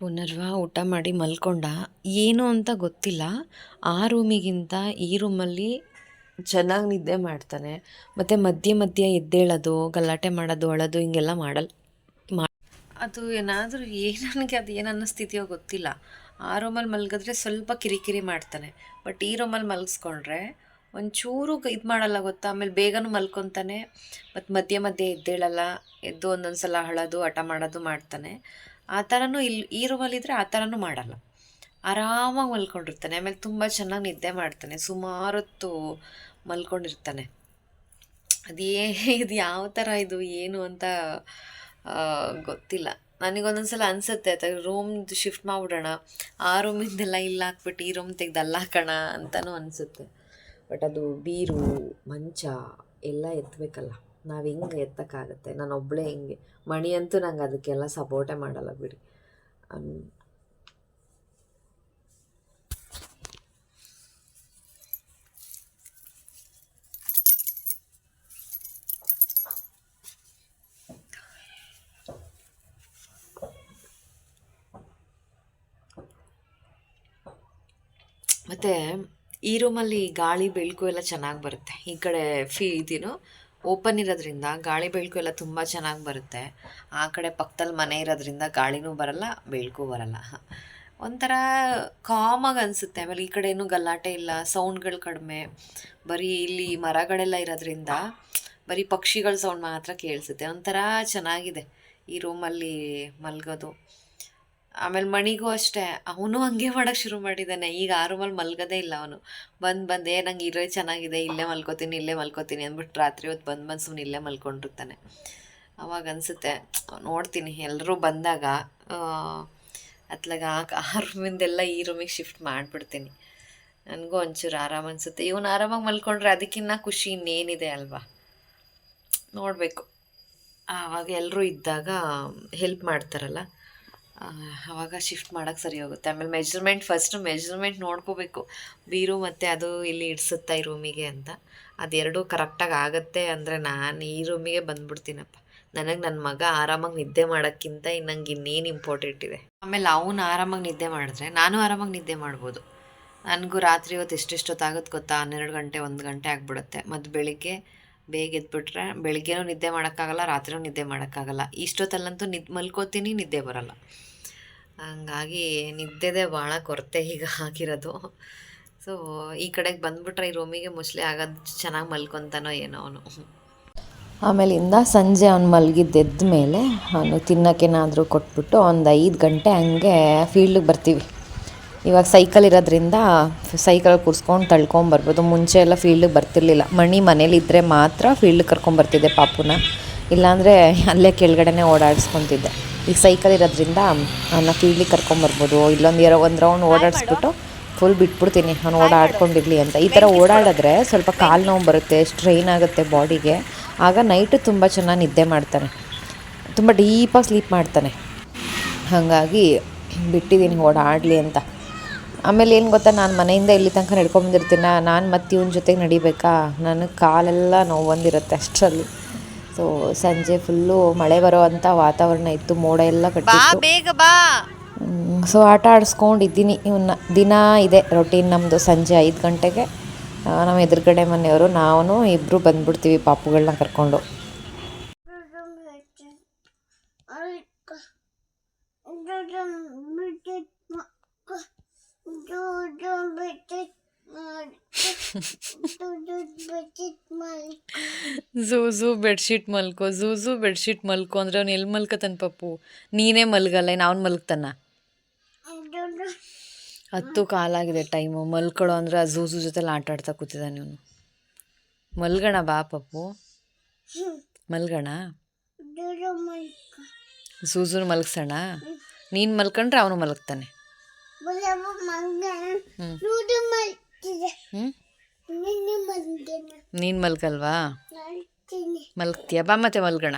ಪುನರ್ವ ಊಟ ಮಾಡಿ ಮಲ್ಕೊಂಡ. ಏನು ಅಂತ ಗೊತ್ತಿಲ್ಲ. ಆ ರೂಮಿಗಿಂತ ಈ ರೂಮಲ್ಲಿ ಚೆನ್ನಾಗಿ ನಿದ್ದೆ ಮಾಡ್ತಾನೆ. ಮತ್ತು ಮಧ್ಯೆ ಮಧ್ಯೆ ಎದ್ದೇಳೋದು, ಗಲಾಟೆ ಮಾಡೋದು, ಅಳೋದು ಹಿಂಗೆಲ್ಲ ಮಾಡಲ್ಲ ಅದು ಏನಾದರೂ ಏನು ಅದು ಏನು ಸ್ಥಿತಿಯೋ ಗೊತ್ತಿಲ್ಲ. ಆ ರೂಮಲ್ಲಿ ಮಲಗಿದ್ರೆ ಸ್ವಲ್ಪ ಕಿರಿಕಿರಿ ಮಾಡ್ತಾನೆ. ಬಟ್ ಈ ರೂಮಲ್ಲಿ ಮಲಗಿಸ್ಕೊಂಡ್ರೆ ಒಂಚೂರು ಇದು ಮಾಡಲ್ಲ ಗೊತ್ತಾ? ಆಮೇಲೆ ಬೇಗನೂ ಮಲ್ಕೊತಾನೆ. ಮತ್ತು ಮಧ್ಯೆ ಮಧ್ಯೆ ಎದ್ದೇಳಲ್ಲ. ಎದ್ದು ಒಂದೊಂದು ಸಲ ಅಳೋದು, ಹಠ ಮಾಡೋದು ಮಾಡ್ತಾನೆ. ಆ ಥರನೂ ಇಲ್ಲಿ ಈ ರೂಮಲ್ಲಿದ್ದರೆ ಆ ಥರನೂ ಮಾಡಲ್ಲ. ಆರಾಮಾಗಿ ಮಲ್ಕೊಂಡಿರ್ತಾನೆ, ಆಮೇಲೆ ತುಂಬ ಚೆನ್ನಾಗಿ ನಿದ್ದೆ ಮಾಡ್ತಾನೆ ಸುಮಾರು ಹೊತ್ತು ಮಲ್ಕೊಂಡಿರ್ತಾನೆ. ಅದೇ ಇದು ಯಾವ ಥರ ಇದು, ಏನು ಅಂತ ಗೊತ್ತಿಲ್ಲ. ನನಗೊಂದೊಂದು ಸಲ ಅನಿಸುತ್ತೆ ರೂಮ್ ಶಿಫ್ಟ್ ಮಾಡಿಬಿಡೋಣ, ಆ ರೂಮಿಂದೆಲ್ಲ ಇಲ್ಲ ಹಾಕ್ಬಿಟ್ಟು ಈ ರೂಮ್ ತೆಗೆದು ಅಲ್ಲಿ ಹಾಕೋಣ ಅಂತಲೂ ಅನಿಸುತ್ತೆ. ಬಟ್ ಅದು ಬೀರು, ಮಂಚ, ಎಲ್ಲ ಎತ್ತಬೇಕಲ್ಲ ನಾವು ಹಿಂಗೆ ಎತ್ತಕ್ಕಾಗತ್ತೆ? ನಾನು ಒಬ್ಬಳೇ ಹಿಂಗೆ. ಮಣಿ ಅಂತೂ ನಂಗೆ ಅದಕ್ಕೆಲ್ಲ ಸಪೋರ್ಟೇ ಮಾಡಲ್ಲ ಬಿಡಿ. ಮತ್ತು ಈ ರೂಮಲ್ಲಿ ಗಾಳಿ ಬೆಳಕು ಎಲ್ಲ ಚೆನ್ನಾಗಿ ಬರುತ್ತೆ. ಈ ಕಡೆ ಫೀ ಇದೇನು ಓಪನ್ ಇರೋದ್ರಿಂದ ಗಾಳಿ ಬೆಳಕು ಎಲ್ಲ ತುಂಬ ಚೆನ್ನಾಗಿ ಬರುತ್ತೆ. ಆ ಕಡೆ ಪಕ್ಕದಲ್ಲಿ ಮನೆ ಇರೋದ್ರಿಂದ ಗಾಳಿನೂ ಬರಲ್ಲ, ಬೆಳಕು ಬರಲ್ಲ. ಒಂಥರ ಕಾಮಾಗಿ ಅನಿಸುತ್ತೆ. ಆಮೇಲೆ ಈ ಕಡೆ ಏನೂ ಗಲಾಟೆ ಇಲ್ಲ ಸೌಂಡ್ಗಳು ಕಡಿಮೆ. ಬರೀ ಇಲ್ಲಿ ಮರಗಳೆಲ್ಲ ಇರೋದ್ರಿಂದ ಬರೀ ಪಕ್ಷಿಗಳ ಸೌಂಡ್ ಮಾತ್ರ ಕೇಳಿಸುತ್ತೆ. ಒಂಥರ ಚೆನ್ನಾಗಿದೆ ಈ ರೂಮಲ್ಲಿ ಮಲ್ಗೋದು. ಆಮೇಲೆ ಮಣಿಗೂ ಅಷ್ಟೇ. ಅವನು ಹಂಗೆ ಮಾಡೋಕ್ಕೆ ಶುರು ಮಾಡಿದ್ದಾನೆ ಈಗ ಆರು ರೂಮಲ್ಲಿ ಮಲ್ಗೋದೇ ಇಲ್ಲ ಅವನು. ಬಂದು ಬಂದು, ಏ, ನಂಗೆ ಇರೋ ಚೆನ್ನಾಗಿದೆ, ಇಲ್ಲೇ ಮಲ್ಕೋತೀನಿ ಇಲ್ಲೇ ಮಲ್ಕೋತೀನಿ ಅಂದ್ಬಿಟ್ಟು ರಾತ್ರಿ ಹೊತ್ತು ಬಂದು ಬಂದು ಸುಮ್ಮನೆ ಇಲ್ಲೇ ಮಲ್ಕೊಂಡಿರ್ತಾನೆ. ಅವಾಗ ಅನಿಸುತ್ತೆ, ನೋಡ್ತೀನಿ ಎಲ್ಲರೂ ಬಂದಾಗ ಅತ್ಲಾಗ ಆ ರೂಮಿಂದೆಲ್ಲ ಈ ರೂಮಿಗೆ ಶಿಫ್ಟ್ ಮಾಡಿಬಿಡ್ತೀನಿ. ನನಗೂ ಒಂಚೂರು ಆರಾಮ ಅನಿಸುತ್ತೆ. ಇವನು ಆರಾಮಾಗಿ ಮಲ್ಕೊಂಡ್ರೆ ಅದಕ್ಕಿನ್ನ ಖುಷಿ ಇನ್ನೇನಿದೆ ಅಲ್ವಾ? ನೋಡಬೇಕು. ಆವಾಗ ಎಲ್ಲರೂ ಇದ್ದಾಗ ಹೆಲ್ಪ್ ಮಾಡ್ತಾರಲ್ಲ. ಆವಾಗ ಶಿಫ್ಟ್ ಮಾಡೋಕ್ಕೆ ಸರಿ ಹೋಗುತ್ತೆ. ಆಮೇಲೆ ಮೆಜರ್ಮೆಂಟ್ ಫಸ್ಟು ಮೆಜರ್ಮೆಂಟ್ ನೋಡ್ಕೋಬೇಕು. ಬೀರು ಮತ್ತು ಅದು ಇಲ್ಲಿ ಇಡ್ಸುತ್ತಾ ಈ ರೂಮಿಗೆ ಅಂತ. ಅದೆರಡೂ ಕರೆಕ್ಟಾಗಿ ಆಗುತ್ತೆ ಅಂದರೆ ನಾನು ಈ ರೂಮಿಗೆ ಬಂದ್ಬಿಡ್ತೀನಪ್ಪ. ನನಗೆ ನನ್ನ ಮಗ ಆರಾಮಾಗಿ ನಿದ್ದೆ ಮಾಡೋಕ್ಕಿಂತ ನಂಗೆ ಇನ್ನೇನು ಇಂಪಾರ್ಟೆಂಟ್ ಇದೆ. ಆಮೇಲೆ ಅವನು ಆರಾಮಾಗಿ ನಿದ್ದೆ ಮಾಡಿದ್ರೆ ನಾನು ಆರಾಮಾಗಿ ನಿದ್ದೆ ಮಾಡ್ಬೋದು. ನನಗೂ ರಾತ್ರಿ ಹೊತ್ತು ಎಷ್ಟೆಷ್ಟೊತ್ತಾಗುತ್ತೆ ಗೊತ್ತಾ? ಹನ್ನೆರಡು ಗಂಟೆ, ಒಂದು ಗಂಟೆ ಆಗಿಬಿಡುತ್ತೆ. ಮತ್ತು ಬೆಳಿಗ್ಗೆ ಬೇಗ ಎದ್ಬಿಟ್ರೆ ಬೆಳಿಗ್ಗೆನೂ ನಿದ್ದೆ ಮಾಡೋಕ್ಕಾಗಲ್ಲ, ರಾತ್ರಿನೂ ನಿದ್ದೆ ಮಾಡೋಕ್ಕಾಗಲ್ಲ. ಇಷ್ಟೊತ್ತಲ್ಲಂತೂ ನಿದ್ ಮಲ್ಕೋತೀನಿ, ನಿದ್ದೆ ಬರೋಲ್ಲ. ಹಂಗಾಗಿ ನಿದ್ದೆದೇ ಭಾಳ ಕೊರತೆ ಈಗ ಆಗಿರೋದು. ಸೊ ಈ ಕಡೆಗೆ ಬಂದ್ಬಿಟ್ರೆ ಈ ರೂಮಿಗೆ ಮುಸ್ಲಿ ಆಗೋದು ಚೆನ್ನಾಗಿ ಮಲ್ಕೊತಾನೋ ಏನೋ ಅವನು. ಆಮೇಲಿಂದ ಸಂಜೆ ಅವ್ನು ಮಲಗಿದ್ದೆದ್ದ ಮೇಲೆ ಅವನು ತಿನ್ನೋಕ್ಕೇನಾದರೂ ಕೊಟ್ಬಿಟ್ಟು ಒಂದು ಐದು ಗಂಟೆ ಹಂಗೆ ಫೀಲ್ಡಿಗೆ ಬರ್ತೀವಿ. ಇವಾಗ ಸೈಕಲ್ ಇರೋದ್ರಿಂದ ಸೈಕಲ್ ಕೂರಿಸ್ಕೊಂಡು ತಳ್ಕೊಂಬರ್ಬೋದು ಮುಂಚೆ ಎಲ್ಲ ಫೀಲ್ಡಿಗೆ ಬರ್ತಿರ್ಲಿಲ್ಲ. ಮಣಿ ಮನೇಲಿದ್ದರೆ ಮಾತ್ರ ಫೀಲ್ಡಿಗೆ ಕರ್ಕೊಂಬರ್ತಿದ್ದೆ ಪಾಪುನ. ಇಲ್ಲಾಂದರೆ ಅಲ್ಲೇ ಕೆಳಗಡೆನೇ ಓಡಾಡಿಸ್ಕೊತಿದ್ದೆ. ಈಗ ಸೈಕಲ್ ಇರೋದ್ರಿಂದ ಅವನ್ನ ಫೀಲ್ಡಿಗೆ ಕರ್ಕೊಂಬರ್ಬೋದು ಇಲ್ಲೊಂದು ಇರೋ ಒಂದು ರೌಂಡ್ ಓಡಾಡಿಸ್ಬಿಟ್ಟು ಫುಲ್ ಬಿಟ್ಬಿಡ್ತೀನಿ. ಅವ್ನು ಓಡಾಡ್ಕೊಂಡಿರಲಿ ಅಂತ. ಈ ಥರ ಓಡಾಡಿದ್ರೆ ಸ್ವಲ್ಪ ಕಾಲು ನೋವು ಬರುತ್ತೆ ಸ್ಟ್ರೈನ್ ಆಗುತ್ತೆ ಬಾಡಿಗೆ ಆಗ ನೈಟು ತುಂಬ ಚೆನ್ನಾಗಿ ನಿದ್ದೆ ಮಾಡ್ತಾನೆ. ತುಂಬ ಡೀಪಾಗಿ ಸ್ಲೀಪ್ ಮಾಡ್ತಾನೆ. ಹಾಗಾಗಿ ಬಿಟ್ಟಿದ್ದೀನಿ ಓಡಾಡಲಿ ಅಂತ. ಆಮೇಲೆ ಏನು ಗೊತ್ತಾ ನಾನು ಮನೆಯಿಂದ ಇಲ್ಲಿ ತನಕ ನಡ್ಕೊಂಬಂದಿರ್ತೀನ ನಾನು ಮತ್ತೆ ಇವನ ಜೊತೆಗೆ ನಡಿಬೇಕಾ? ನನಗೆ ಕಾಲೆಲ್ಲ ನೋವು ಬಂದಿರುತ್ತೆ ಅಷ್ಟರಲ್ಲಿ. ಸೊ ಸಂಜೆ ಫುಲ್ಲು ಮಳೆ ಬರೋ ಅಂಥ ವಾತಾವರಣ ಇತ್ತು ಮೋಡ ಎಲ್ಲ ಕಟ್ಟಿತ್ತು. ಬೇಗ ಬಾ. ಸೊ ಆಟ ಆಡಿಸ್ಕೊಂಡಿದ್ದೀನಿ. ಇವನ್ನ ದಿನ ಇದೆ ರೊಟೀನ್ ನಮ್ಮದು ಸಂಜೆ ಐದು ಗಂಟೆಗೆ. ನಮ್ಮ ಎದುರುಗಡೆ ಮನೆಯವರು ನಾವು ಇಬ್ಬರು ಬಂದ್ಬಿಡ್ತೀವಿ ಪಾಪುಗಳನ್ನ ಕರ್ಕೊಂಡು. ಝೂ ಬೆಡ್ಶೀಟ್ ಮಲ್ಕೋ ಝೂ ಬೆಡ್ಶೀಟ್ ಮಲ್ಕೋ ಅಂದ್ರೆ ಅವ್ನು ಎಲ್ಲಿ ಮಲ್ಕತಾನ ಪಪ್ಪು? ನೀನೇ ಮಲ್ಗಲ್ಲ ಇನ್ನು ಅವ್ನು ಮಲ್ಕ್ತಾನ ಹತ್ತು ಕಾಲಾಗಿದೆ ಟೈಮು. ಮಲ್ಕೊಳೋ ಅಂದ್ರೆ ಆ ಝೂಝು ಜೊತೆಲಿ ಆಟ ಆಡ್ತಾ ಕೂತಿದ್ದಾನೆ ಇವನು. ಮಲ್ಗಣ ಬಾ ಪಪ್ಪು. ಮಲ್ಗಣ? ಝೂಝು ಮಲ್ಗ್ಸೋಣ? ನೀನು ಮಲ್ಕಂಡ್ರೆ ಅವನು ಮಲಗ್ತಾನೆ. ಹ್ಞೂ ನೀನು ಮಲ್ಗಲ್ವಾ? ಮಲ್ಗ್ತೀಯ? ಬಾ ಮತ್ತೆ ಮಲ್ಗೋಣ.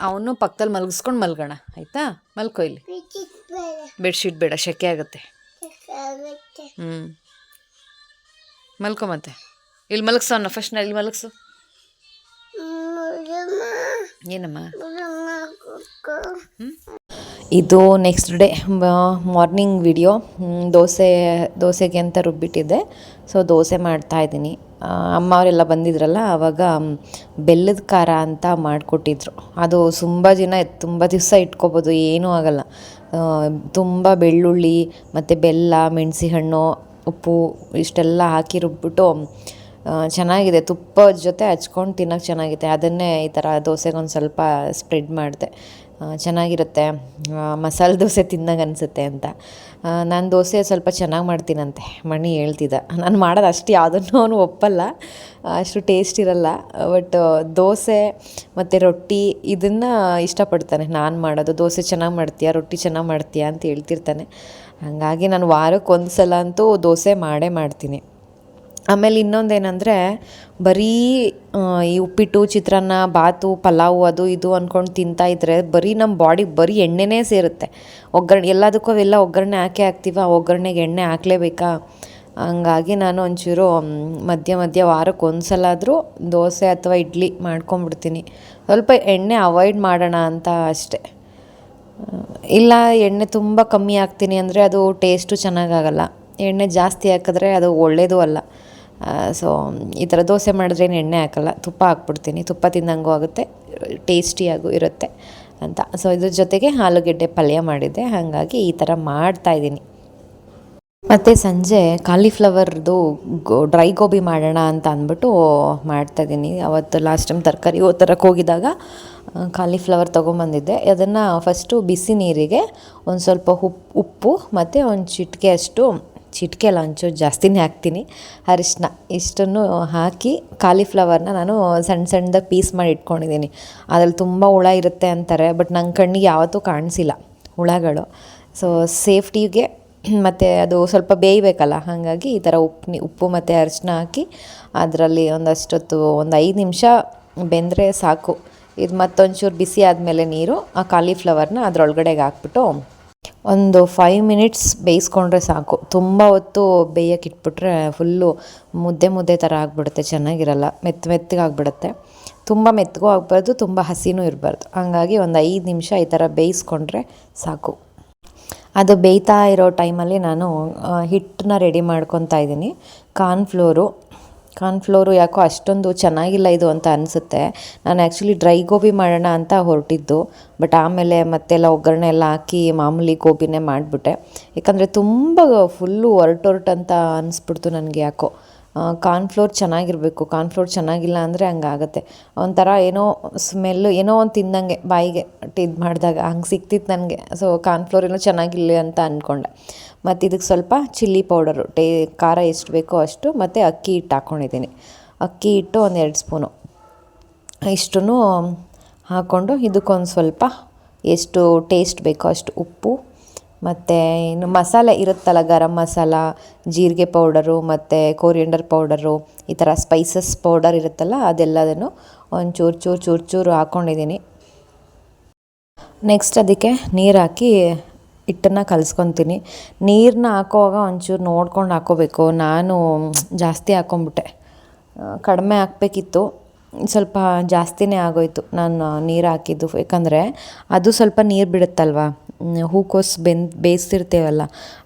ಅವನು ಪಕ್ಕದಲ್ಲಿ ಮಲಗಿಸ್ಕೊಂಡು ಮಲ್ಗೋಣ ಆಯಿತಾ? ಮಲ್ಕೋ ಇಲ್ಲಿ. ಬೆಡ್ಶೀಟ್ ಬೇಡ ಶೆಕೆ ಆಗುತ್ತೆ. ಹ್ಞೂ ಮಲ್ಕೊ ಮತ್ತೆ. ಇಲ್ಲಿ ಮಲಗ್ಸೋಣ ಫಸ್ಟ್ ನಾ ಇಲ್ಲಿ ಮಲಗಿಸು. ಏನಮ್ಮ? ಇದು next day morning video dosa, ದೋಸೆಗೆ ಅಂತ ರುಬ್ಬಿಟ್ಟಿದ್ದೆ. ಸೊ ದೋಸೆ ಮಾಡ್ತಾಯಿದ್ದೀನಿ ಅಮ್ಮ ಅವರೆಲ್ಲ ಬಂದಿದ್ರಲ್ಲ ಆವಾಗ ಬೆಲ್ಲದ ಖಾರ ಅಂತ ಮಾಡಿಕೊಟ್ಟಿದ್ರು. ಅದು ತುಂಬ ದಿನ ತುಂಬ ದಿವಸ ಇಟ್ಕೋಬೋದು, ಏನೂ ಆಗಲ್ಲ. ತುಂಬ ಬೆಳ್ಳುಳ್ಳಿ, ಮತ್ತು ಬೆಲ್ಲ, ಮೆಣಸಿಹಣ್ಣು, ಉಪ್ಪು, ಇಷ್ಟೆಲ್ಲ ಹಾಕಿ ರುಬ್ಬಿಟ್ಟು ಚೆನ್ನಾಗಿದೆ. ತುಪ್ಪದ ಜೊತೆ ಹಚ್ಕೊಂಡು ತಿನ್ನೋಕೆ ಚೆನ್ನಾಗಿದೆ. ಅದನ್ನೇ ಈ ಥರ ದೋಸೆಗೆ ಒಂದು ಸ್ವಲ್ಪ ಸ್ಪ್ರೆಡ್ ಮಾಡಿದೆ. ಚೆನ್ನಾಗಿರುತ್ತೆ. ಮಸಾಲೆ ದೋಸೆ ತಿನ್ನಂಗೆ ಅನಿಸುತ್ತೆ ಅಂತ. ನಾನು ದೋಸೆ ಸ್ವಲ್ಪ ಚೆನ್ನಾಗಿ ಮಾಡ್ತೀನಂತೆ. ಮಣಿ ಹೇಳ್ತಿದ್ದ. ನಾನು ಮಾಡೋದು ಅಷ್ಟು ಯಾವುದನ್ನು ಅವನು ಒಪ್ಪಲ್ಲ. ಅಷ್ಟು ಟೇಸ್ಟ್ ಇರಲ್ಲ. ಬಟ್ ದೋಸೆ ಮತ್ತು ರೊಟ್ಟಿ ಇದನ್ನು ಇಷ್ಟಪಡ್ತಾನೆ ನಾನು ಮಾಡೋದು. ದೋಸೆ ಚೆನ್ನಾಗಿ ಮಾಡ್ತೀಯಾ, ರೊಟ್ಟಿ ಚೆನ್ನಾಗಿ ಮಾಡ್ತೀಯಾ ಅಂತ ಹೇಳ್ತಿರ್ತಾನೆ. ಹಾಗಾಗಿ ನಾನು ವಾರಕ್ಕೆ ಒಂದು ಸಲ ಅಂತೂ ದೋಸೆ ಮಾಡೇ ಮಾಡ್ತೀನಿ. ಆಮೇಲೆ ಇನ್ನೊಂದೇನೆಂದರೆ ಬರೀ ಈ ಉಪ್ಪಿಟ್ಟು, ಚಿತ್ರಾನ್ನ, ಬಾತು, ಪಲಾವು, ಅದು ಇದು ಅಂದ್ಕೊಂಡು ತಿಂತಾಯಿದ್ರೆ ಬರೀ ನಮ್ಮ ಬಾಡಿಗೆ ಬರೀ ಎಣ್ಣೆನೇ ಸೇರುತ್ತೆ. ಒಗ್ಗರಣೆ, ಎಲ್ಲದಕ್ಕೂ ಅವೆಲ್ಲ ಒಗ್ಗರಣೆ ಹಾಕೇ ಹಾಕ್ತೀವ ಒಗ್ಗರಣೆಗೆ ಎಣ್ಣೆ ಹಾಕ್ಲೇಬೇಕಾ? ಹಂಗಾಗಿ ನಾನು ಒಂಚೂರು ಮಧ್ಯ ಮಧ್ಯ ವಾರಕ್ಕೆ ಒಂದು ಸಲ ಆದರೂ ದೋಸೆ ಅಥವಾ ಇಡ್ಲಿ ಮಾಡ್ಕೊಂಬಿಡ್ತೀನಿ. ಸ್ವಲ್ಪ ಎಣ್ಣೆ ಅವಾಯ್ಡ್ ಮಾಡೋಣ ಅಂತ ಅಷ್ಟೆ. ಇಲ್ಲ, ಎಣ್ಣೆ ತುಂಬ ಕಮ್ಮಿ ಹಾಕ್ತೀನಿ ಅಂದರೆ ಅದು ಟೇಸ್ಟು ಚೆನ್ನಾಗಾಗಲ್ಲ. ಎಣ್ಣೆ ಜಾಸ್ತಿ ಹಾಕಿದ್ರೆ ಅದು ಒಳ್ಳೆಯದು ಅಲ್ಲ. ಸೊ ಈ ಥರ ದೋಸೆ ಮಾಡಿದ್ರೆ ಏನು ಎಣ್ಣೆ ಹಾಕಲ್ಲ, ತುಪ್ಪ ಹಾಕ್ಬಿಡ್ತೀನಿ. ತುಪ್ಪ ತಿಂದಂಗೂ ಆಗುತ್ತೆ, ಟೇಸ್ಟಿಯಾಗೂ ಇರುತ್ತೆ ಅಂತ. ಸೊ ಇದ್ರ ಜೊತೆಗೆ ಆಲೂಗೆಡ್ಡೆ ಪಲ್ಯ ಮಾಡಿದ್ದೆ, ಹಾಗಾಗಿ ಈ ಥರ ಮಾಡ್ತಾಯಿದ್ದೀನಿ ಮತ್ತು ಸಂಜೆ ಕಾಲಿಫ್ಲವರ್ದು ಗೋ, ಡ್ರೈ ಗೋಬಿ ಮಾಡೋಣ ಅಂತ ಅಂದ್ಬಿಟ್ಟು ಮಾಡ್ತಾಯಿದ್ದೀನಿ ಅವತ್ತು ಲಾಸ್ಟ್ ಟೈಮ್ ತರಕಾರಿ ತರಕ್ಕೆ ಹೋಗಿದಾಗ ಕಾಲಿಫ್ಲವರ್ ತೊಗೊಂಬಂದಿದ್ದೆ. ಅದನ್ನು ಫಸ್ಟು ಬಿಸಿ ನೀರಿಗೆ ಒಂದು ಸ್ವಲ್ಪ ಉಪ್ಪು ಉಪ್ಪು ಮತ್ತು ಒಂದು ಚಿಟಿಕೆ ಅಷ್ಟು ಚಿಟಿಕೆ ಎಲ್ಲ ಜಾಸ್ತಿನೇ ಹಾಕ್ತೀನಿ. ಅರಿಶಿನ ಇಷ್ಟನ್ನು ಹಾಕಿ ಕಾಲಿಫ್ಲವರ್ನ ನಾನು ಸಣ್ಣ ಸಣ್ಣದಾಗಿ ಪೀಸ್ ಮಾಡಿ ಇಟ್ಕೊಂಡಿದ್ದೀನಿ. ಅದ್ರಲ್ಲಿ ತುಂಬ ಹುಳ ಇರುತ್ತೆ ಅಂತಾರೆ ಬಟ್ ನನ್ನ ಕಣ್ಣಿಗೆ ಯಾವತ್ತೂ ಕಾಣಿಸಿಲ್ಲ ಹುಳಗಳು. ಸೊ ಸೇಫ್ಟಿಗೆ ಮತ್ತು ಅದು ಸ್ವಲ್ಪ ಬೇಯಬೇಕಲ್ಲ, ಹಾಗಾಗಿ ಈ ಥರ ಉಪ್ಪು ಉಪ್ಪು ಮತ್ತು ಅರಿಶಿನ ಹಾಕಿ ಅದರಲ್ಲಿ ಒಂದಷ್ಟೊತ್ತು, ಒಂದು ಐದು ನಿಮಿಷ ಬೆಂದರೆ ಸಾಕು. ಇದು ಮತ್ತೊಂಚೂರು ಬಿಸಿ ಆದಮೇಲೆ ನೀರು, ಆ ಕಾಲಿಫ್ಲವರ್ನ ಅದರೊಳಗಡೆಗೆ ಹಾಕ್ಬಿಟ್ಟು ಒಂದು ಫೈವ್ ಮಿನಿಟ್ಸ್ ಬೇಯಿಸ್ಕೊಂಡ್ರೆ ಸಾಕು. ತುಂಬ ಹೊತ್ತು ಬೇಯಕ್ಕೆ ಇಟ್ಬಿಟ್ರೆ ಫುಲ್ಲು ಮುದ್ದೆ ಮುದ್ದೆ ಥರ ಆಗಿಬಿಡುತ್ತೆ, ಚೆನ್ನಾಗಿರಲ್ಲ. ಮೆತ್ತ ಮೆತ್ತಗೆ ಆಗಿಬಿಡುತ್ತೆ. ತುಂಬ ಮೆತ್ತಗೂ ಆಗಬಾರ್ದು, ತುಂಬ ಹಸಿನೂ ಇರಬಾರ್ದು. ಹಾಗಾಗಿ ಒಂದು ಐದು ನಿಮಿಷ ಈ ಥರ ಬೇಯಿಸ್ಕೊಂಡ್ರೆ ಸಾಕು. ಅದು ಬೇಯ್ತಾ ಇರೋ ಟೈಮಲ್ಲಿ ನಾನು ಹಿಟ್ಟನ್ನ ರೆಡಿ ಮಾಡ್ಕೊತಾ ಇದ್ದೀನಿ. ಕಾರ್ನ್ಫ್ಲೋರು ಕಾರ್ನ್ಫ್ಲೋರು ಯಾಕೋ ಅಷ್ಟೊಂದು ಚೆನ್ನಾಗಿಲ್ಲ ಇದು ಅಂತ ಅನಿಸುತ್ತೆ. ನಾನು ಆ್ಯಕ್ಚುಲಿ ಡ್ರೈ ಗೋಬಿ ಮಾಡೋಣ ಅಂತ ಹೊರಟಿದ್ದು ಬಟ್ ಆಮೇಲೆ ಮತ್ತೆಲ್ಲ ಒಗ್ಗರಣೆ ಎಲ್ಲ ಹಾಕಿ ಮಾಮೂಲಿ ಗೋಬಿನೇ ಮಾಡಿಬಿಟ್ಟೆ. ಯಾಕಂದರೆ ತುಂಬ ಫುಲ್ಲು ಅಂತ ಅನಿಸ್ಬಿಡ್ತು ನನಗೆ ಯಾಕೋ. ಕಾರ್ನ್ಫ್ಲೋರ್ ಚೆನ್ನಾಗಿರಬೇಕು ಕಾರ್ನ್ಫ್ಲೋರ್ ಚೆನ್ನಾಗಿಲ್ಲ ಅಂದರೆ ಹಂಗಾಗತ್ತೆ. ಒಂಥರ ಏನೋ ಸ್ಮೆಲ್ಲು ಏನೋ ಒಂದು ತಿಂದಂಗೆ ಬಾಯಿಗೆ ಇದು ಮಾಡಿದಾಗ ಹಂಗೆ ಸಿಕ್ತಿತ್ತು ನನಗೆ. ಸೊ ಕಾರ್ನ್ಫ್ಲೋರ್ ಏನೋ ಚೆನ್ನಾಗಿಲ್ಲ ಅಂತ ಅಂದ್ಕೊಂಡೆ ಮತ್ತು ಇದಕ್ಕೆ ಸ್ವಲ್ಪ ಚಿಲ್ಲಿ ಪೌಡರು ಟೇ, ಖಾರ ಎಷ್ಟು ಬೇಕೋ ಅಷ್ಟು ಮತ್ತು ಅಕ್ಕಿ ಹಿಟ್ಟು ಹಾಕ್ಕೊಂಡಿದ್ದೀನಿ ಅಕ್ಕಿ ಹಿಟ್ಟು ಒಂದು ಎರಡು ಸ್ಪೂನು ಇಷ್ಟೂ ಹಾಕ್ಕೊಂಡು ಇದಕ್ಕೊಂದು ಸ್ವಲ್ಪ ಎಷ್ಟು ಟೇಸ್ಟ್ ಬೇಕೋ ಅಷ್ಟು ಉಪ್ಪು ಮತ್ತು ಇನ್ನು ಮಸಾಲೆ ಇರುತ್ತಲ್ಲ, ಗರಂ ಮಸಾಲ, ಜೀರಿಗೆ ಪೌಡರು ಮತ್ತು ಕೋರಿಯಂಡರ್ ಪೌಡರು, ಈ ಥರ ಸ್ಪೈಸಸ್ ಪೌಡರ್ ಇರುತ್ತಲ್ಲ, ಅದೆಲ್ಲದನ್ನು ಒಂದು ಚೂರು ಚೂರು ಚೂರು ಚೂರು ಹಾಕ್ಕೊಂಡಿದ್ದೀನಿ ನೆಕ್ಸ್ಟ್ ಅದಕ್ಕೆ ನೀರು ಹಾಕಿ ಹಿಟ್ಟನ್ನು ಕಲಿಸ್ಕೊತೀನಿ. ನೀರನ್ನ ಹಾಕೋವಾಗ ಒಂಚೂರು ನೋಡ್ಕೊಂಡು ಹಾಕೋಬೇಕು. ನಾನು ಜಾಸ್ತಿ ಹಾಕೊಂಬಿಟ್ಟೆ. ಕಡಿಮೆ ಹಾಕಬೇಕಿತ್ತು. ಸ್ವಲ್ಪ ಜಾಸ್ತಿನೇ ಆಗೋಯ್ತು ನಾನು ನೀರು ಹಾಕಿದ್ದು. ಯಾಕಂದರೆ ಅದು ಸ್ವಲ್ಪ ನೀರು ಬಿಡುತ್ತಲ್ವ? ಹೂಕೋಸು ಬೆಂದ್ ಬೇಯಿಸ್ತಿರ್ತೇವಲ್ಲ,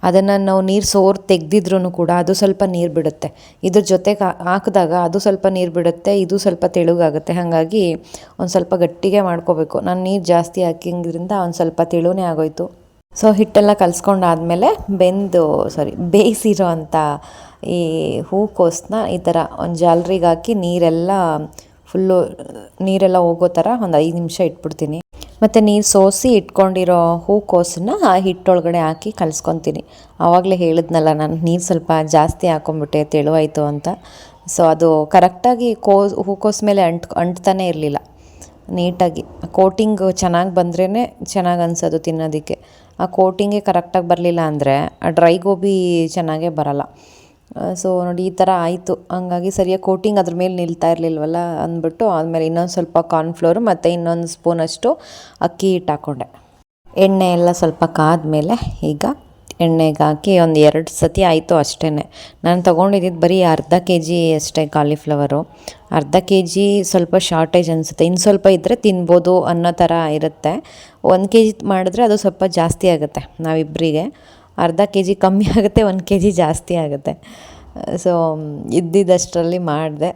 ಅದನ್ನು ನಾವು ನೀರು ಸೋರ್ ತೆಗ್ದಿದ್ರೂ ಕೂಡ ಅದು ಸ್ವಲ್ಪ ನೀರು ಬಿಡುತ್ತೆ. ಇದ್ರ ಜೊತೆಗೆ ಹಾಕಿದಾಗ ಅದು ಸ್ವಲ್ಪ ನೀರು ಬಿಡುತ್ತೆ, ಇದು ಸ್ವಲ್ಪ ತೆಳುಗಾಗುತ್ತೆ. ಹಾಗಾಗಿ ಒಂದು ಸ್ವಲ್ಪ ಗಟ್ಟಿಗೆ ಮಾಡ್ಕೋಬೇಕು. ನಾನು ನೀರು ಜಾಸ್ತಿ ಹಾಕಿದ್ರಿಂದ ಒಂದು ಸ್ವಲ್ಪ ತೆಳುನೇ ಆಗೋಯ್ತು. ಸೊ, ಹಿಟ್ಟೆಲ್ಲ ಕಲಿಸ್ಕೊಂಡಾದ್ಮೇಲೆ ಬೆಂದು ಸಾರಿ ಬೇಯಿಸಿರೋ ಅಂಥ ಈ ಹೂಕೋಸನ್ನ ಈ ಥರ ಒಂದು ಜಾಲ್ರಿಗೆ ಹಾಕಿ ನೀರೆಲ್ಲ ಫುಲ್ಲು, ನೀರೆಲ್ಲ ಹೋಗೋ ಥರ ಒಂದು ಐದು ನಿಮಿಷ ಇಟ್ಬಿಡ್ತೀನಿ. ಮತ್ತು ನೀರು ಸೋಸಿ ಇಟ್ಕೊಂಡಿರೋ ಹೂಕೋಸನ್ನ ಆ ಹಿಟ್ಟೊಳಗಡೆ ಹಾಕಿ ಕಲಿಸ್ಕೊತೀನಿ. ಆವಾಗಲೇ ಹೇಳಿದ್ನಲ್ಲ ನಾನು, ನೀರು ಸ್ವಲ್ಪ ಜಾಸ್ತಿ ಹಾಕೊಂಬಿಟ್ಟೆ, ತೆಳುವಾಯಿತು ಅಂತ. ಸೊ ಅದು ಕರೆಕ್ಟಾಗಿ ಕೋಸ್ ಹೂಕೋಸು ಮೇಲೆ ಅಂಟ್, ಅಂಟ್ತಾನೇ ಇರಲಿಲ್ಲ. ನೀಟಾಗಿ. ಕೋಟಿಂಗ್ ಚೆನ್ನಾಗಿ ಬಂದ್ರೇ ಚೆನ್ನಾಗಿ ಅನಿಸೋದು ತಿನ್ನೋದಕ್ಕೆ. ಆ ಕೋಟಿಂಗೇ ಕರೆಕ್ಟಾಗಿ ಬರಲಿಲ್ಲ ಅಂದರೆ, ಆ ಡ್ರೈ ಗೋಬಿ ಚೆನ್ನಾಗೇ ಬರಲ್ಲ. ಸೊ ನೋಡಿ, ಈ ಥರ ಆಯಿತು. ಹಂಗಾಗಿ ಸರಿಯಾಗಿ ಕೋಟಿಂಗ್ ಅದ್ರ ಮೇಲೆ ನಿಲ್ತಾ ಇರಲಿಲ್ವಲ್ಲ ಅಂದ್ಬಿಟ್ಟು ಆದಮೇಲೆ ಇನ್ನೊಂದು ಸ್ವಲ್ಪ ಕಾರ್ನ್ಫ್ಲೋರು ಮತ್ತು ಇನ್ನೊಂದು ಸ್ಪೂನಷ್ಟು ಅಕ್ಕಿ ಹಿಟ್ಟು ಹಾಕ್ಕೊಂಡೆ ಎಣ್ಣೆ ಎಲ್ಲ ಸ್ವಲ್ಪ ಕಾದ್ಮೇಲೆ ಈಗ ಎಣ್ಣೆಗೆ ಹಾಕಿ ಒಂದು ಎರಡು ಸತಿ ಆಯಿತು ಅಷ್ಟೇ ನಾನು ತೊಗೊಂಡಿದ್ದು ಬರೀ ಅರ್ಧ ಕೆ ಜಿ ಅಷ್ಟೇ ಕಾಲಿಫ್ಲವರು ಅರ್ಧ ಕೆ ಜಿ ಸ್ವಲ್ಪ ಶಾರ್ಟೇಜ್ ಅನಿಸುತ್ತೆ. ಇನ್ನು ಸ್ವಲ್ಪ ಇದ್ದರೆ ತಿನ್ಬೋದು ಅನ್ನೋ ಥರ ಇರುತ್ತೆ. ಒಂದು ಕೆ ಜಿ ಮಾಡಿದ್ರೆ ಅದು ಸ್ವಲ್ಪ ಜಾಸ್ತಿ ಆಗುತ್ತೆ ನಾವಿಬ್ಬರಿಗೆ ಅರ್ಧ ಕೆ ಜಿ ಕಮ್ಮಿ ಆಗುತ್ತೆ, ಒಂದು ಕೆ ಜಿ ಜಾಸ್ತಿ ಆಗುತ್ತೆ. ಸೊ ಇದ್ದಿದ್ದಷ್ಟರಲ್ಲಿ ಮಾಡಿದೆ.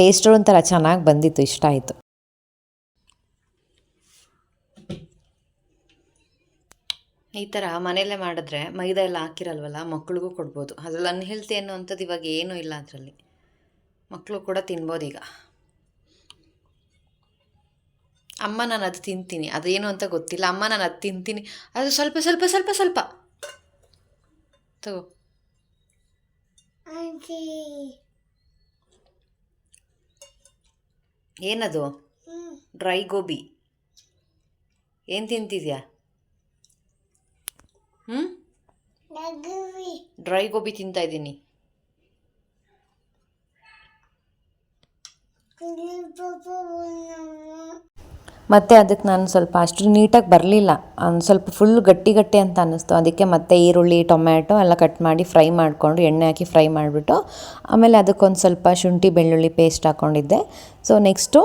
ಟೇಸ್ಟು ಒಂಥರ ಚೆನ್ನಾಗಿ ಬಂದಿತ್ತು, ಇಷ್ಟ ಆಯಿತು. ಈ ಥರ ಮನೆಯಲ್ಲೇ ಮಾಡಿದ್ರೆ ಮೈದಾ ಎಲ್ಲ ಹಾಕಿರಲ್ವಲ್ಲ ಮಕ್ಕಳಿಗೂ ಕೊಡ್ಬೋದು. ಅದ್ರಲ್ಲಿ ಅನ್ಹೆಲ್ತಿ ಅನ್ನೋವಂಥದ್ದು ಇವಾಗ ಏನೂ ಇಲ್ಲ ಅದರಲ್ಲಿ. ಮಕ್ಕಳು ಕೂಡ ತಿನ್ಬೋದು ಈಗ. ಅಮ್ಮ ನಾನು ಅದು ತಿಂತೀನಿ. ಅದೇನು ಅಂತ ಗೊತ್ತಿಲ್ಲ. ಅಮ್ಮ ನಾನು ಅದು ತಿಂತೀನಿ. ಅದು ಸ್ವಲ್ಪ ಸ್ವಲ್ಪ ಸ್ವಲ್ಪ ಸ್ವಲ್ಪ. ತಗೋ. ಏನದು? ಡ್ರೈ ಗೋಬಿ. ಏನು ತಿಂತಿದ್ಯಾ? ಹ್ಞೂ ಡ್ರೈ ಗೋಬಿ ತಿಂತಾ ಇದ್ದೀನಿ. ಮತ್ತು ಅದಕ್ಕೆ ನಾನು ಸ್ವಲ್ಪ ಅಷ್ಟು ನೀಟಾಗಿ ಬರಲಿಲ್ಲ. ಒಂದು ಸ್ವಲ್ಪ ಫುಲ್ ಗಟ್ಟಿ ಗಟ್ಟಿ ಅಂತ ಅನ್ನಿಸ್ತು. ಅದಕ್ಕೆ ಮತ್ತೆ ಈರುಳ್ಳಿ, ಟೊಮ್ಯಾಟೊ ಎಲ್ಲ ಕಟ್ ಮಾಡಿ ಫ್ರೈ ಮಾಡಿಕೊಂಡು ಎಣ್ಣೆ ಹಾಕಿ ಫ್ರೈ ಮಾಡಿಬಿಟ್ಟು ಆಮೇಲೆ ಅದಕ್ಕೊಂದು ಸ್ವಲ್ಪ ಶುಂಠಿ, ಬೆಳ್ಳುಳ್ಳಿ ಪೇಸ್ಟ್ ಹಾಕ್ಕೊಂಡಿದ್ದೆ ಸೊ ನೆಕ್ಸ್ಟು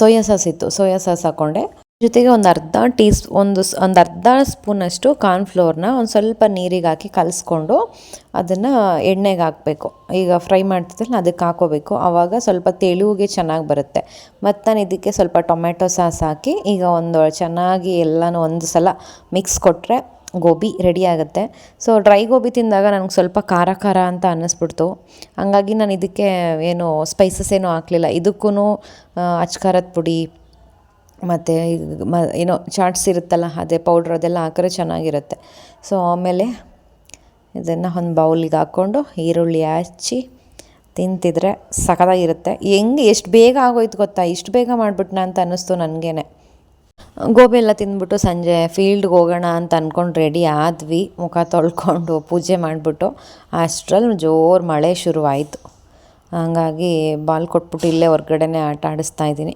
ಸೋಯಾ ಸಾಸ್ ಇತ್ತು. ಸೋಯಾ ಸಾಸ್ ಹಾಕ್ಕೊಂಡೆ ಜೊತೆಗೆ ಒಂದು ಅರ್ಧ ಟೀ ಒಂದು ಒಂದು ಅರ್ಧ ಸ್ಪೂನಷ್ಟು ಕಾರ್ನ್ಫ್ಲೋರ್ನ ಒಂದು ಸ್ವಲ್ಪ ನೀರಿಗೆ ಹಾಕಿ ಕಲಿಸ್ಕೊಂಡು ಅದನ್ನು ಎಣ್ಣೆಗೆ ಹಾಕಬೇಕು. ಈಗ ಫ್ರೈ ಮಾಡ್ತಿದ್ರೆ ಅದಕ್ಕೆ ಹಾಕೋಬೇಕು. ಆವಾಗ ಸ್ವಲ್ಪ ತೆಳುವಿಗೆ ಚೆನ್ನಾಗಿ ಬರುತ್ತೆ. ಮತ್ತು ನಾನು ಇದಕ್ಕೆ ಸ್ವಲ್ಪ ಟೊಮೆಟೊ ಸಾಸ್ ಹಾಕಿ ಈಗ ಒಂದು ಚೆನ್ನಾಗಿ ಎಲ್ಲನೂ ಒಂದು ಸಲ ಮಿಕ್ಸ್ ಕೊಟ್ಟರೆ ಗೋಬಿ ರೆಡಿ ಆಗುತ್ತೆ. ಸೊ ಡ್ರೈ ಗೋಬಿ ತಿಂದಾಗ ನನಗೆ ಸ್ವಲ್ಪ ಖಾರ ಖಾರ ಅಂತ ಅನ್ನಿಸ್ಬಿಡ್ತು. ಹಂಗಾಗಿ ನಾನು ಇದಕ್ಕೆ ಏನು ಸ್ಪೈಸಸ್ ಏನೂ ಹಾಕಲಿಲ್ಲ. ಇದಕ್ಕೂ ಅಚ್ಕಾರದ ಪುಡಿ ಮತ್ತು ಮ, ಏನೋ ಚಾಟ್ಸ್ ಇರುತ್ತಲ್ಲ, ಅದೇ ಪೌಡ್ರ್ ಅದೆಲ್ಲ ಹಾಕಿದ್ರೆ ಚೆನ್ನಾಗಿರುತ್ತೆ. ಸೊ ಆಮೇಲೆ ಇದನ್ನು ಒಂದು ಬೌಲಿಗೆ ಹಾಕ್ಕೊಂಡು ಈರುಳ್ಳಿ ಹಚ್ಚಿ ತಿಂತಿದ್ರೆ ಸಖತ್ತಾಗಿರುತ್ತೆ. ಹೆಂಗೆ, ಎಷ್ಟು ಬೇಗ ಆಗೋಯ್ತು ಗೊತ್ತಾ? ಇಷ್ಟು ಬೇಗ ಮಾಡಿಬಿಟ್ನ ಅಂತ ಅನ್ನಿಸ್ತು ನನಗೇನೆ. ಗೋಬಿ ಎಲ್ಲ ತಿಂದ್ಬಿಟ್ಟು ಸಂಜೆ ಫೀಲ್ಡ್ಗೆ ಹೋಗೋಣ ಅಂತ ಅಂದ್ಕೊಂಡು ರೆಡಿ ಆದ್ವಿ. ಮುಖ ತೊಳ್ಕೊಂಡು ಪೂಜೆ ಮಾಡಿಬಿಟ್ಟು, ಅಷ್ಟರಲ್ಲಿ ಜೋರು ಮಳೆ ಶುರುವಾಯಿತು. ಹಾಗಾಗಿ ಬಾಲ್ ಕೊಟ್ಬಿಟ್ಟು ಇಲ್ಲೇ ಹೊರ್ಗಡೆನೇ ಆಟ ಆಡಿಸ್ತಾ ಇದ್ದೀನಿ.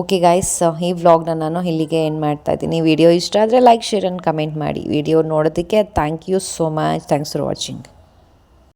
ಓಕೆ ಗಾಯ್ಸ್ ಈ ವ್ಲಾಗ್ನ ನಾನು ಇಲ್ಲಿಗೆ ಏನು ಮಾಡ್ತಾ ಇದ್ದೀನಿ. ವಿಡಿಯೋ ಇಷ್ಟ ಆದರೆ ಲೈಕ್ ಶೇರ್ ಆ್ಯಂಡ್ ಕಮೆಂಟ್ ಮಾಡಿ. ವಿಡಿಯೋ ನೋಡೋದಕ್ಕೆ thank you so much thanks for watching